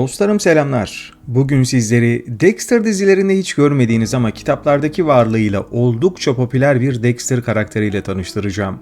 Dostlarım selamlar. Bugün sizleri Dexter dizilerinde hiç görmediğiniz ama kitaplardaki varlığıyla oldukça popüler bir Dexter karakteriyle tanıştıracağım.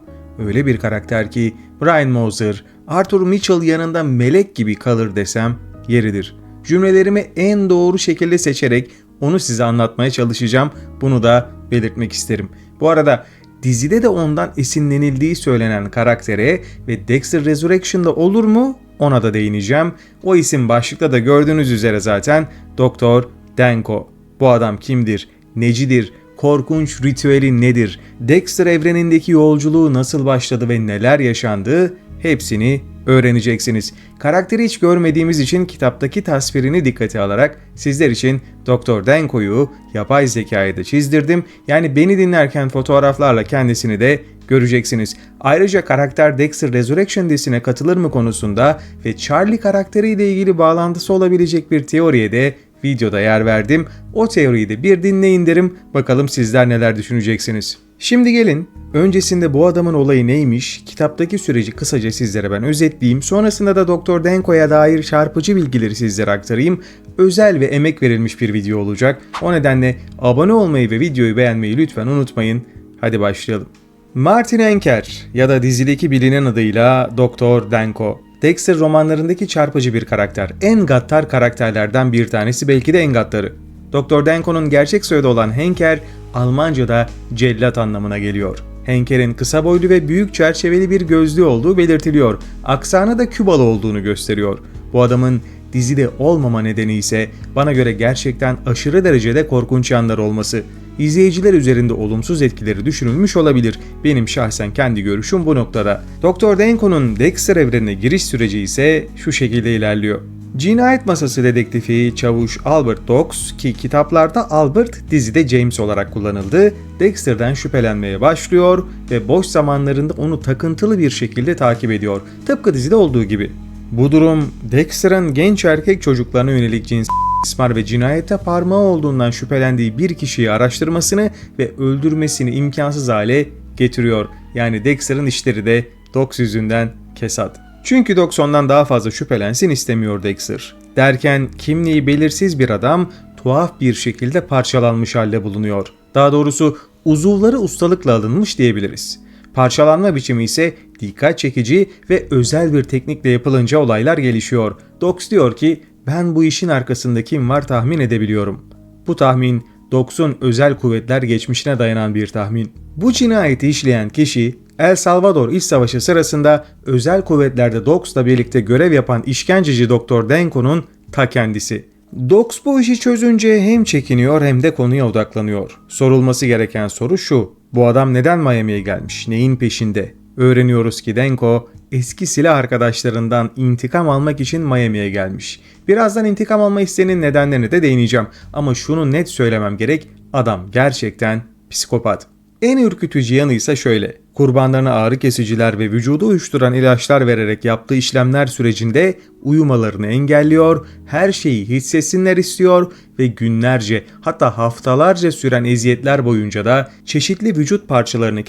Öyle bir karakter ki Brian Moser, Arthur Mitchell yanında melek gibi kalır desem yeridir. Cümlelerimi en doğru şekilde seçerek onu size anlatmaya çalışacağım. Bunu da belirtmek isterim. Bu arada dizide de ondan esinlenildiği söylenen karaktere ve Dexter Resurrection'da olur mu ona da değineceğim. O isim başlıkta da gördüğünüz üzere zaten Doktor Denko. Bu adam kimdir? Necidir? Korkunç ritüeli nedir? Dexter evrenindeki yolculuğu nasıl başladı ve neler yaşandı? Hepsini öğreneceksiniz. Karakteri hiç görmediğimiz için kitaptaki tasvirini dikkate alarak sizler için Doktor Denko'yu yapay zekayı da çizdirdim. Yani beni dinlerken fotoğraflarla kendisini de göreceksiniz. Ayrıca karakter Dexter Resurrection dizisine katılır mı konusunda ve Charlie karakteriyle ilgili bağlantısı olabilecek bir teoriye de videoda yer verdim. O teoriyi de bir dinleyin derim. Bakalım sizler neler düşüneceksiniz. Şimdi gelin öncesinde bu adamın olayı neymiş, kitaptaki süreci kısaca sizlere ben özetleyeyim. Sonrasında da Doktor Denko'ya dair çarpıcı bilgileri sizlere aktarayım. Özel ve emek verilmiş bir video olacak. O nedenle abone olmayı ve videoyu beğenmeyi lütfen unutmayın. Hadi başlayalım. Martin Enker ya da dizideki bilinen adıyla Doktor Denko. Dexter romanlarındaki çarpıcı bir karakter. En gaddar karakterlerden bir tanesi belki de en gaddarı. Doktor Denko'nun gerçek soyadı olan Henker, Almanca'da cellat anlamına geliyor. Henker'in kısa boylu ve büyük çerçeveli bir gözlü olduğu belirtiliyor. Aksanı da Kübalı olduğunu gösteriyor. Bu adamın dizide olmama nedeni ise bana göre gerçekten aşırı derecede korkunç yanlar olması. İzleyiciler üzerinde olumsuz etkileri düşünülmüş olabilir. Benim şahsen kendi görüşüm bu noktada. Doktor Denko'nun Dexter evrenine giriş süreci ise şu şekilde ilerliyor. Cinayet Masası dedektifi Çavuş Albert Dox ki kitaplarda Albert dizide James olarak kullanıldı. Dexter'den şüphelenmeye başlıyor ve boş zamanlarında onu takıntılı bir şekilde takip ediyor. Tıpkı dizide olduğu gibi. Bu durum Dexter'ın genç erkek çocuklarına yönelik cins ismar ve cinayette parmağı olduğundan şüphelendiği bir kişiyi araştırmasını ve öldürmesini imkansız hale getiriyor. Yani Dexter'ın işleri de Dox yüzünden kesat. Çünkü Dox ondan daha fazla şüphelensin istemiyor Dexter. Derken kimliği belirsiz bir adam tuhaf bir şekilde parçalanmış halde bulunuyor. Daha doğrusu uzuvları ustalıkla alınmış diyebiliriz. Parçalanma biçimi ise dikkat çekici ve özel bir teknikle yapılınca olaylar gelişiyor. Dox diyor ki ben bu işin arkasında kim var tahmin edebiliyorum. Bu tahmin Dox'un özel kuvvetler geçmişine dayanan bir tahmin. Bu cinayeti işleyen kişi El Salvador İç Savaşı sırasında özel kuvvetlerde Dox'la birlikte görev yapan işkenceci Doktor Denko'nun ta kendisi. Dox bu işi çözünce hem çekiniyor hem de konuya odaklanıyor. Sorulması gereken soru şu. Bu adam neden Miami'ye gelmiş? Neyin peşinde? Öğreniyoruz ki Denko eski silah arkadaşlarından intikam almak için Miami'ye gelmiş. Birazdan intikam alma isteğinin nedenlerine de değineceğim ama şunu net söylemem gerek adam gerçekten psikopat. En ürkütücü yanı ise şöyle. Kurbanlarına ağrı kesiciler ve vücudu uyuşturan ilaçlar vererek yaptığı işlemler sürecinde uyumalarını engelliyor, her şeyi hissetsinler istiyor ve günlerce hatta haftalarca süren eziyetler boyunca da çeşitli vücut parçalarını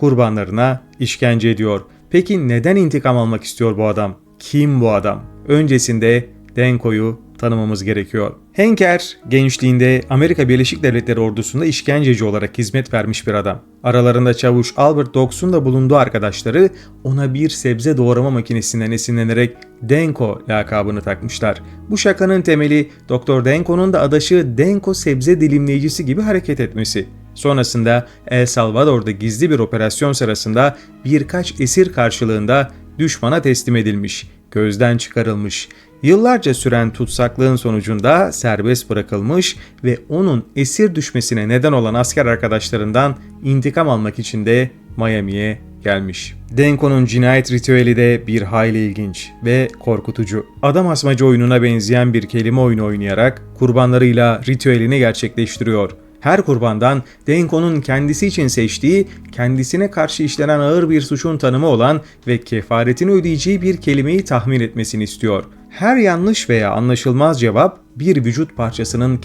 kurbanlarına işkence ediyor. Peki neden intikam almak istiyor bu adam? Kim bu adam? Öncesinde Denko'yu tanımamız gerekiyor. Henker, gençliğinde Amerika Birleşik Devletleri ordusunda işkenceci olarak hizmet vermiş bir adam. Aralarında çavuş Albert Dox'un da bulunduğu arkadaşları ona bir sebze doğrama makinesinden esinlenerek Denko lakabını takmışlar. Bu şakanın temeli Doktor Denko'nun da adaşı Denko sebze dilimleyicisi gibi hareket etmesi. Sonrasında El Salvador'da gizli bir operasyon sırasında birkaç esir karşılığında düşmana teslim edilmiş, gözden çıkarılmış. Yıllarca süren tutsaklığın sonucunda serbest bırakılmış ve onun esir düşmesine neden olan asker arkadaşlarından intikam almak için de Miami'ye gelmiş. Denko'nun cinayet ritüeli de bir hayli ilginç ve korkutucu. Adam asmacı oyununa benzeyen bir kelime oyunu oynayarak kurbanlarıyla ritüelini gerçekleştiriyor. Her kurbandan Denko'nun kendisi için seçtiği, kendisine karşı işlenen ağır bir suçun tanımı olan ve kefaretini ödeyeceği bir kelimeyi tahmin etmesini istiyor. Her yanlış veya anlaşılmaz cevap bir vücut parçasının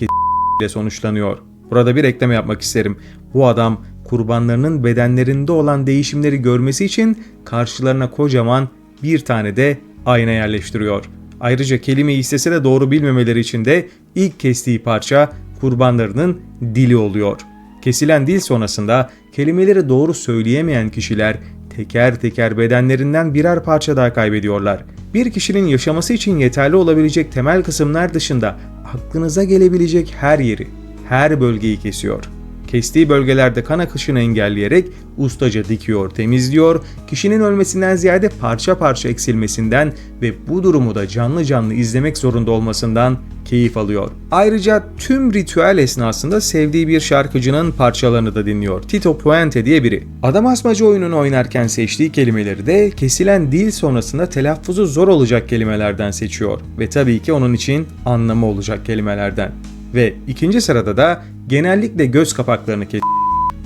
ile sonuçlanıyor. Burada bir ekleme yapmak isterim. Bu adam kurbanlarının bedenlerinde olan değişimleri görmesi için karşılarına kocaman bir tane de ayna yerleştiriyor. Ayrıca kelimeyi istese de doğru bilmemeleri için de ilk kestiği parça kurbanlarının dili oluyor. Kesilen dil sonrasında kelimeleri doğru söyleyemeyen kişiler teker teker bedenlerinden birer parça daha kaybediyorlar. Bir kişinin yaşaması için yeterli olabilecek temel kısımlar dışında aklınıza gelebilecek her yeri, her bölgeyi kesiyor. Kestiği bölgelerde kan akışını engelleyerek ustaca dikiyor, temizliyor, kişinin ölmesinden ziyade parça parça eksilmesinden ve bu durumu da canlı canlı izlemek zorunda olmasından keyif alıyor. Ayrıca tüm ritüel esnasında sevdiği bir şarkıcının parçalarını da dinliyor. Tito Puente diye biri. Adam asmacı oyununu oynarken seçtiği kelimeleri de kesilen dil sonrasında telaffuzu zor olacak kelimelerden seçiyor. Ve tabii ki onun için anlamı olacak kelimelerden. Ve ikinci sırada da genellikle göz kapaklarını kes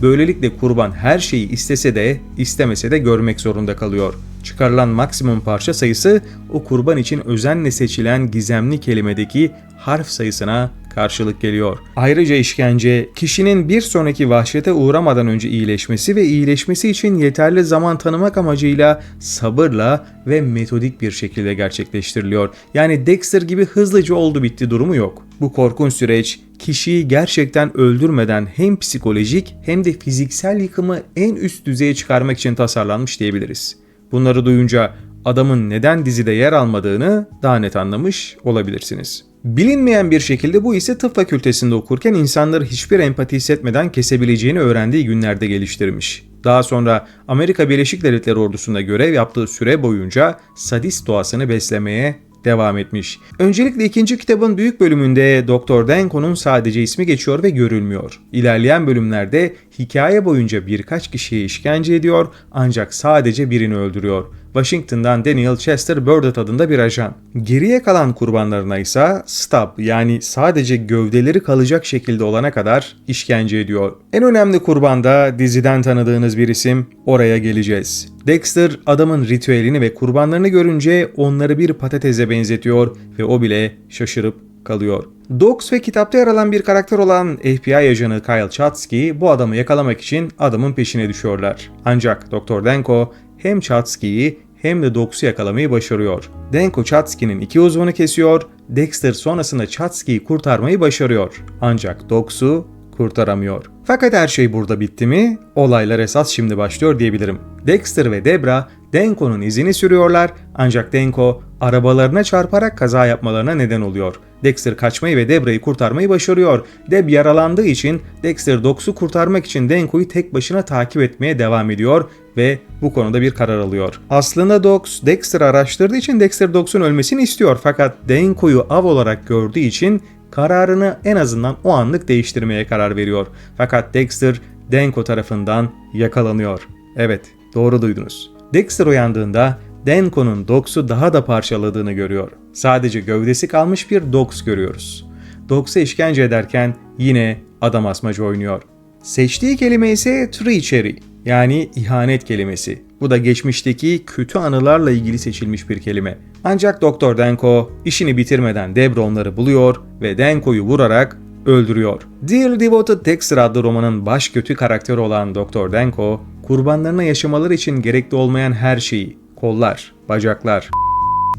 Böylelikle kurban her şeyi istese de istemese de görmek zorunda kalıyor. Çıkarılan maksimum parça sayısı o kurban için özenle seçilen gizemli kelimedeki harf sayısına karşılık geliyor. Ayrıca işkence kişinin bir sonraki vahşete uğramadan önce iyileşmesi ve iyileşmesi için yeterli zaman tanımak amacıyla sabırla ve metodik bir şekilde gerçekleştiriliyor. Yani Dexter gibi hızlıca oldu bitti durumu yok. Bu korkunç süreç kişiyi gerçekten öldürmeden hem psikolojik hem de fiziksel yıkımı en üst düzeye çıkarmak için tasarlanmış diyebiliriz. Bunları duyunca adamın neden dizide yer almadığını daha net anlamış olabilirsiniz. Bilinmeyen bir şekilde bu ise tıp fakültesinde okurken insanları hiçbir empati hissetmeden kesebileceğini öğrendiği günlerde geliştirmiş. Daha sonra Amerika Birleşik Devletleri ordusunda görev yaptığı süre boyunca sadist doğasını beslemeye devam etmiş. Öncelikle ikinci kitabın büyük bölümünde Doktor Denko'nun sadece ismi geçiyor ve görülmüyor. İlerleyen bölümlerde hikaye boyunca birkaç kişiye işkence ediyor ancak sadece birini öldürüyor. Washington'dan Daniel Chester Burdett adında bir ajan. Geriye kalan kurbanlarına ise stab yani sadece gövdeleri kalacak şekilde olana kadar işkence ediyor. En önemli kurban da diziden tanıdığınız bir isim oraya geleceğiz. Dexter adamın ritüelini ve kurbanlarını görünce onları bir patatese benzetiyor ve o bile şaşırıp kalıyor. Dogs ve kitapta yer alan bir karakter olan FBI ajanı Kyle Chatsky bu adamı yakalamak için adamın peşine düşüyorlar. Ancak Dr. Denko hem Chatsky'yi hem de Dogs'u yakalamayı başarıyor. Denko Chatsky'nin iki uzvunu kesiyor, Dexter sonrasında Chatsky'yi kurtarmayı başarıyor. Ancak Dogs'u kurtaramıyor. Fakat her şey burada bitti mi? Olaylar esas şimdi başlıyor diyebilirim. Dexter ve Debra Denko'nun izini sürüyorlar ancak Denko arabalarına çarparak kaza yapmalarına neden oluyor. Dexter kaçmayı ve Debra'yı kurtarmayı başarıyor. Deb yaralandığı için Dexter Dogs'u kurtarmak için Denko'yu tek başına takip etmeye devam ediyor ve bu konuda bir karar alıyor. Aslında Dogs Dexter araştırdığı için Dexter Dogs'un ölmesini istiyor fakat Denko'yu av olarak gördüğü için kararını en azından o anlık değiştirmeye karar veriyor. Fakat Dexter Denko tarafından yakalanıyor. Evet, doğru duydunuz. Dexter uyandığında Denko'nun Dogs'u daha da parçaladığını görüyor. Sadece gövdesi kalmış bir Dogs görüyoruz. Dogs'a işkence ederken yine adam asmacı oynuyor. Seçtiği kelime ise treachery yani ihanet kelimesi. Bu da geçmişteki kötü anılarla ilgili seçilmiş bir kelime. Ancak Doktor Denko işini bitirmeden Debra onları buluyor ve Denko'yu vurarak öldürüyor. Dear Devoted Dexter adlı romanın baş kötü karakteri olan Doktor Denko, kurbanlarına yaşamaları için gerekli olmayan her şeyi, kollar, bacaklar,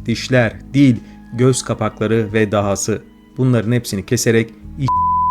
dişler, dil, göz kapakları ve dahası bunların hepsini keserek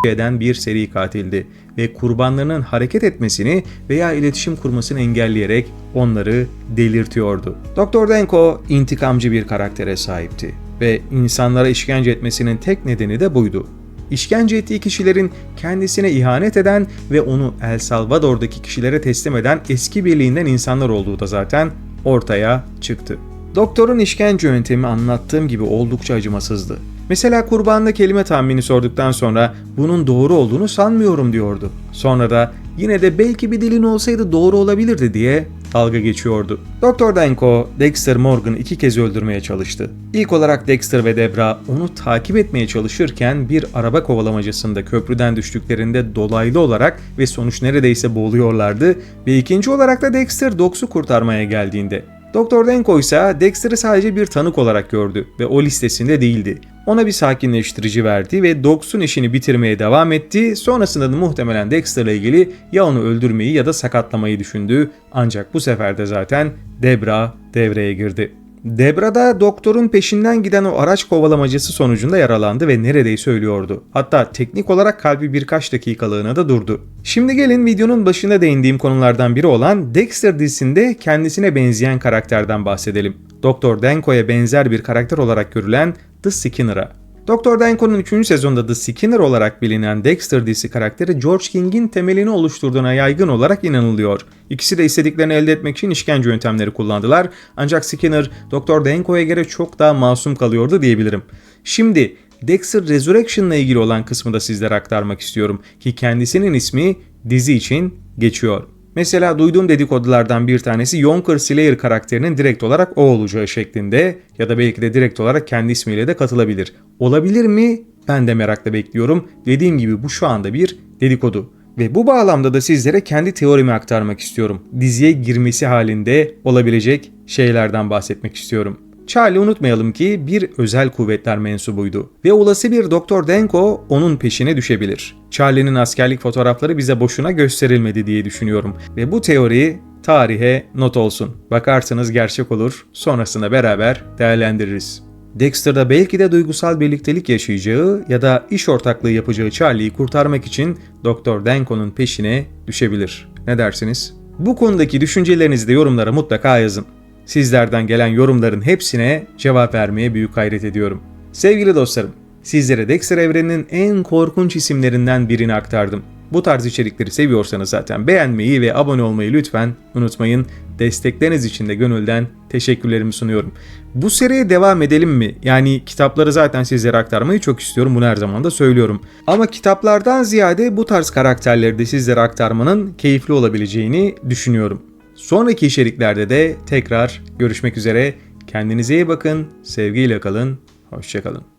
eden bir seri katildi ve kurbanlarının hareket etmesini veya iletişim kurmasını engelleyerek onları delirtiyordu. Doktor Denko intikamcı bir karaktere sahipti ve insanlara işkence etmesinin tek nedeni de buydu. İşkence ettiği kişilerin kendisine ihanet eden ve onu El Salvador'daki kişilere teslim eden eski birliğinden insanlar olduğu da zaten ortaya çıktı. Doktorun işkence yöntemi anlattığım gibi oldukça acımasızdı. Mesela kurbanda kelime tahmini sorduktan sonra bunun doğru olduğunu sanmıyorum diyordu. Sonra da yine de belki bir dilin olsaydı doğru olabilirdi diye dalga geçiyordu. Doktor Denko, Dexter Morgan'ı iki kez öldürmeye çalıştı. İlk olarak Dexter ve Debra onu takip etmeye çalışırken bir araba kovalamacasında köprüden düştüklerinde dolaylı olarak ve sonuç neredeyse boğuluyorlardı ve ikinci olarak da Dexter Dogs'u kurtarmaya geldiğinde. Doktor Denko ise Dexter'ı sadece bir tanık olarak gördü ve o listesinde değildi. Ona bir sakinleştirici verdi ve Dogs'un işini bitirmeye devam etti. Sonrasında da muhtemelen Dexter'la ilgili ya onu öldürmeyi ya da sakatlamayı düşündü. Ancak bu sefer de zaten Debra devreye girdi. Debra doktorun peşinden giden o araç kovalamacası sonucunda yaralandı ve neredeyse ölüyordu. Hatta teknik olarak kalbi birkaç dakikalığına da durdu. Şimdi gelin videonun başında değindiğim konulardan biri olan Dexter dizisinde kendisine benzeyen karakterden bahsedelim. Doktor Denko'ya benzer bir karakter olarak görülen The Skinner'a. Dr. Danko'nun 3. sezonda The Skinner olarak bilinen Dexter dizisi karakteri George King'in temelini oluşturduğuna yaygın olarak inanılıyor. İkisi de istediklerini elde etmek için işkence yöntemleri kullandılar ancak Skinner Dr. Danko'ya göre çok daha masum kalıyordu diyebilirim. Şimdi Dexter Resurrection ile ilgili olan kısmı da sizlere aktarmak istiyorum ki kendisinin ismi dizi için geçiyor. Mesela duyduğum dedikodulardan bir tanesi Yonker Slayer karakterinin direkt olarak o olacağı şeklinde ya da belki de direkt olarak kendi ismiyle de katılabilir. Olabilir mi? Ben de merakla bekliyorum. Dediğim gibi bu şu anda bir dedikodu. Ve bu bağlamda da sizlere kendi teorimi aktarmak istiyorum. Diziye girmesi halinde olabilecek şeylerden bahsetmek istiyorum. Charlie unutmayalım ki bir özel kuvvetler mensubuydu ve olası bir Doktor Denko onun peşine düşebilir. Charlie'nin askerlik fotoğrafları bize boşuna gösterilmedi diye düşünüyorum ve bu teori tarihe not olsun. Bakarsanız gerçek olur, sonrasında beraber değerlendiririz. Dexter'da belki de duygusal birliktelik yaşayacağı ya da iş ortaklığı yapacağı Charlie'yi kurtarmak için Doktor Denko'nun peşine düşebilir. Ne dersiniz? Bu konudaki düşüncelerinizi de yorumlara mutlaka yazın. Sizlerden gelen yorumların hepsine cevap vermeye büyük gayret ediyorum. Sevgili dostlarım, sizlere Dexter evreninin en korkunç isimlerinden birini aktardım. Bu tarz içerikleri seviyorsanız zaten beğenmeyi ve abone olmayı lütfen unutmayın. Destekleriniz için de gönülden teşekkürlerimi sunuyorum. Bu seriye devam edelim mi? Yani kitapları zaten sizlere aktarmayı çok istiyorum. Bunu her zaman da söylüyorum. Ama kitaplardan ziyade bu tarz karakterleri de sizlere aktarmanın keyifli olabileceğini düşünüyorum. Sonraki içeriklerde de tekrar görüşmek üzere. Kendinize iyi bakın, sevgiyle kalın, hoşçakalın.